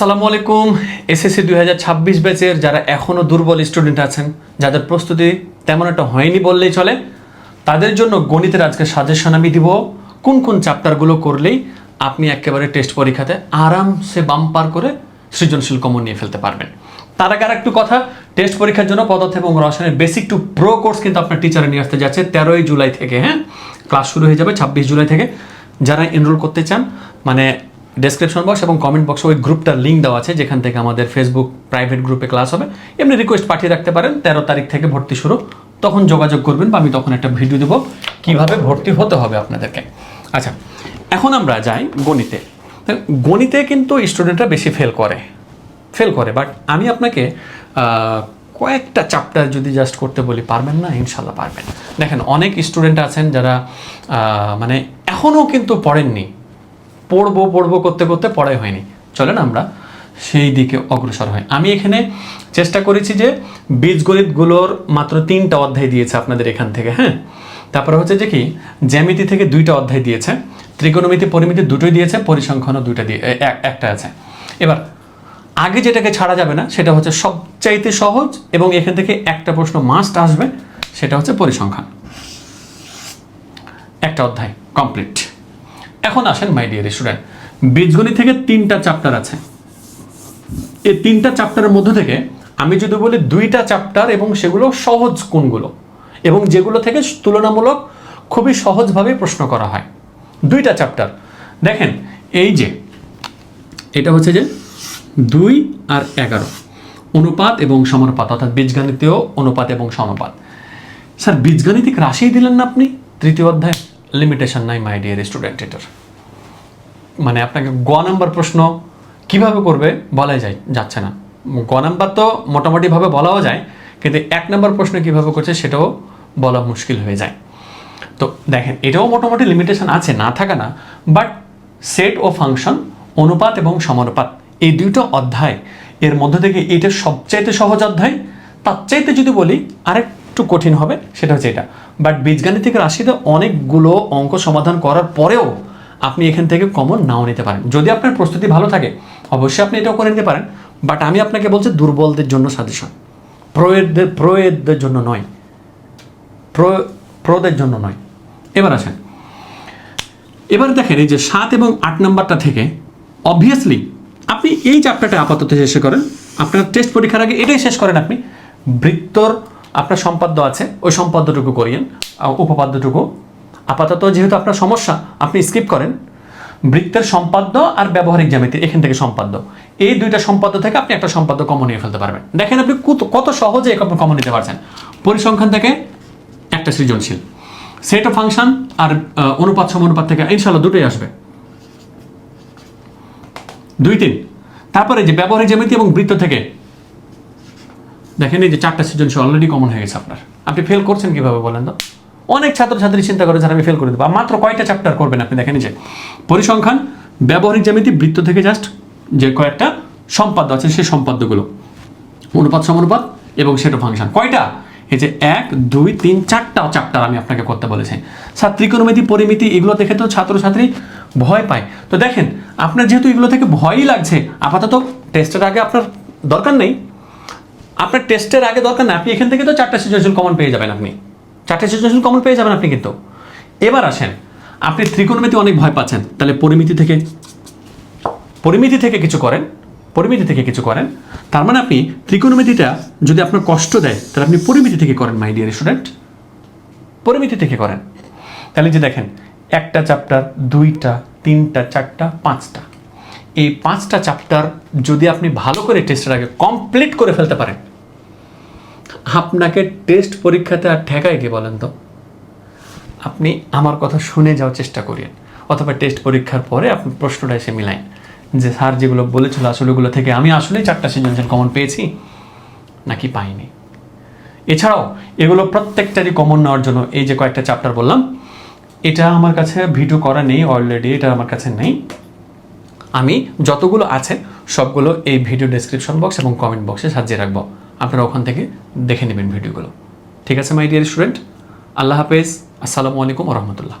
আসসালামু আলাইকুম, এসএসসি দুই হাজার ছাব্বিশ ব্যাচের যারা এখনও দুর্বল স্টুডেন্ট আছেন, যাদের প্রস্তুতি তেমন একটা হয়নি বললেই চলে, তাদের জন্য গণিতের আজকে সাজেশন আমি দিব। কোন কোন চ্যাপ্টারগুলো করলেই আপনি একেবারে টেস্ট পরীক্ষাতে আরামসে বাম্পার করে সৃজনশীল কমন নিয়ে ফেলতে পারবেন। তার আগে একটু কথা টেস্ট পরীক্ষার জন্য পদার্থ এবং রসায়নের বেসিক টু প্রো কোর্স কিন্তু আপনার টিচারে নিয়ে আসতে যাচ্ছে তেরোই জুলাই থেকে হ্যাঁ? ক্লাস শুরু হয়ে যাবে ছাব্বিশ জুলাই থেকে। যারা এনরোল করতে চান মানে ডেসক্রিপশন বক্স এবং কমেন্ট বক্সে ওই গ্রুপটার লিঙ্ক দেওয়া আছে, যেখান থেকে আমাদের ফেসবুক প্রাইভেট গ্রুপে ক্লাস হবে। এমনি রিকোয়েস্ট পাঠিয়ে রাখতে পারেন, তেরো তারিখ থেকে ভর্তি শুরু। তখন যোগাযোগ করবেন বা আমি তখন একটা ভিডিও দেবো, কীভাবে ভর্তি হতে হবে আপনাদেরকে। আচ্ছা এখন আমরা যাই গণিতে। গণিতে কিন্তু স্টুডেন্টরা বেশি ফেল করে। ফেল করে বাট আমি আপনাকে কয়েকটা চ্যাপ্টার যদি জাস্ট করতে বলি, পারবেন না? ইনশাল্লাহ পারবেন। দেখেন, অনেক স্টুডেন্ট আছেন যারা মানে এখনও কিন্তু পড়েননি। পড়ব পড়ব করতে করতে পড়াই হয়নি। চলেন আমরা সেই দিকে অগ্রসর হয় আমি এখানে চেষ্টা করেছি যে বীজগণিতগুলোর মাত্র তিনটা অধ্যায় দিয়েছে আপনাদের এখান থেকে হ্যাঁ? তারপরে হচ্ছে যে কি, জ্যামিতি থেকে দুইটা অধ্যায় দিয়েছে, ত্রিকোণমিতি, পরিমিতি দুটোই দিয়েছে, পরিসংখ্যানও দুইটা দিয়ে এক- একটা আছে। এবার, আগে যেটাকে ছাড়া যাবে না, সেটা হচ্ছে সবচাইতে সহজ এবং এখান থেকে একটা প্রশ্ন মাস্ট আসবে, সেটা হচ্ছে পরিসংখ্যান। একটা অধ্যায় কমপ্লিট এখন আসেন মাই ডিয়ার স্টুডেন্ট বীজগণিত থেকে তিনটা চ্যাপ্টার আছে। এই তিনটা চ্যাপ্টারের মধ্যে থেকে আমি যদি বলি দুইটা চ্যাপ্টার এবং সেগুলো সহজ কোনগুলো, এবং যেগুলো থেকে তুলনামূলক খুবই সহজভাবে প্রশ্ন করা হয়। দুইটা চ্যাপ্টার দেখেন, এই যে, এটা হচ্ছে যে দুই আর এগারো। অনুপাত এবং সমানুপাত, অর্থাৎ বীজগণিতীয় অনুপাত এবং সমানুপাত। স্যার, বীজগণিতিক রাশি দিলেন না আপনি? তৃতীয় অধ্যায়। লিমিটেশন নাই মাই ডিয়ার স্টুডেন্ট এটার মানে আপনাকে গ নাম্বার প্রশ্ন কীভাবে করবে বলাই যায়, যাচ্ছে না। গ নাম্বার তো মোটামুটিভাবে বলাও যায়, কিন্তু এক নাম্বার প্রশ্ন কীভাবে করছে সেটাও বলা মুশকিল হয়ে যায়। তো দেখেন, এটাও মোটামুটি লিমিটেশন আছে, না থাকা না বাট সেট ও ফাংশন অনুপাত এবং সমানুপাত, এই দুইটা অধ্যায়, এর মধ্যে থেকে এটা সবচাইতে সহজ অধ্যায়। তার চাইতে যদি বলি আরেকটু কঠিন হবে, সেটা হচ্ছে এটা। বাট বীজগাণিতিক রাশিতে অনেকগুলো অঙ্ক সমাধান করার পরেও আপনি এখান থেকে কমন নাও নিতে পারেন। যদি আপনার প্রস্তুতি ভালো থাকে, অবশ্যই আপনি এটাও করে নিতে পারেন। বাট আমি আপনাকে বলছি দুর্বলদের জন্য সাজেশন প্রয়েদের প্রয়েদের জন্য নয়। প্রো প্রোদের জন্য নয়। এবার আসেন। এবার দেখেন এই যে সাত এবং আট নাম্বারটা থেকে অবভিয়াসলি আপনি এই চ্যাপ্টারটা আপাতত শেষ করেন। আপনার টেস্ট পরীক্ষার আগে এটাই শেষ করেন আপনি। বৃত্তর আপনার সম্পাদ্য আছে, ওই সম্পাদ্যটুকু করিয়েন উপপাদ্যটুকু। আপাতত যেহেতু আপনার সমস্যা, আপনি স্কিপ করেন। বৃত্তের সম্পাদ্য আর ব্যবহারিক জ্যামিতি, এখান থেকে সম্পাদ্য। এই দুইটা সম্পাদ্য থেকে আপনি একটা সম্পাদ্য কমন নিয়ে ফেলতে পারবেন। দেখেন আপনি কত সহজে কমন নিতে পারছেন। পরিসংখ্যান থেকে একটা সৃজনশীল। সেট অফ ফাংশন আর অনুপাত সমানুপাত থেকে ইনশাল্লাহ দুটোই আসবে। দুই তিন। তারপরে যে ব্যবহারিক জ্যামিতি এবং বৃত্ত থেকে দেখেন এই যে চারটা সৃজনশীল অলরেডি কমন হয়ে গেছে আপনার। আপনি ফেল করছেন কীভাবে বলেন তো? অনেক ছাত্রছাত্রী চিন্তা করে যারা আমি ফেল করে দেবো। মাত্র কয়টা চ্যাপ্টার করবেন আপনি দেখেন যে, পরিসংখ্যান, ব্যবহারিক জ্যামিতি, বৃত্ত থেকে জাস্ট যে কয়েকটা সম্পাদ্য আছে সেই সম্পাদ্যগুলো, অনুপাত, সমানুপাত এবং সেটা ফাংশন কয়টা? এই যে এক, দুই, তিন, চারটা চ্যাপ্টার আমি আপনাকে করতে বলেছি। স্যার ত্রিকোণমিতি পরিমিতি, এগুলো দেখে তো ছাত্রছাত্রী ভয় পায়। তো দেখেন, আপনার যেহেতু এগুলো থেকে ভয়ই লাগছে, আপাতত টেস্টের আগে আপনার দরকার নেই। আপনার টেস্টের আগে দরকার না, আপনি এখান থেকে তো চারটা সৃজনশীল কমন পেয়ে যাবেন আপনি। চারটে সৃজনশীল কমন পেয়ে যাবেন আপনি কিন্তু। এবার আসেন, আপনি ত্রিকোণমিতি অনেক ভয় পাচ্ছেন, তাহলে পরিমিতি থেকে পরিমিতি থেকে কিছু করেন, পরিমিতি থেকে কিছু করেন। তার মানে আপনি ত্রিকোণমিতিটা যদি আপনার কষ্ট দেয়, তাহলে আপনি পরিমিতি থেকে করেন মাই ডিয়ার স্টুডেন্ট পরিমিতি থেকে করেন। তাহলে যে দেখেন, একটা চ্যাপ্টার দুইটা, তিনটা, চারটা, পাঁচটা। এই পাঁচটা চ্যাপ্টার যদি আপনি ভালো করে টেস্টের আগে কমপ্লিট করে ফেলতে পারেন আপনাকে টেস্ট পরীক্ষাতে আর ঠেকায় কি বলেন তো? আপনি আমার কথা শুনে যাওয়ার চেষ্টা করিয়েন, অথবা টেস্ট পরীক্ষার পরে আপনি প্রশ্নটা এসে মিলাইন, যে স্যার যেগুলো বলেছিল আসলে ওগুলো থেকে আমি আসলেই চারটা সৃজনশীল কমন পেয়েছি, নাকি পাইনি? এছাড়াও, এগুলো প্রত্যেকটারই কমন নেওয়ার জন্য এই যে কয়েকটা চ্যাপ্টার বললাম, এটা আমার কাছে ভিডিও করা নেই অলরেডি এটা আমার কাছে নেই। আমি যতগুলো আছে, সবগুলো এই ভিডিও ডেসক্রিপশন বক্স এবং কমেন্ট বক্সে সাজিয়ে রাখব। আপনারা ওখান থেকে দেখে নেবেন ভিডিওগুলো। ঠিক আছে মাই ডিয়ার স্টুডেন্ট আল্লাহ হাফেজ। আসসালামু আলাইকুম রহমতুল্লাহ।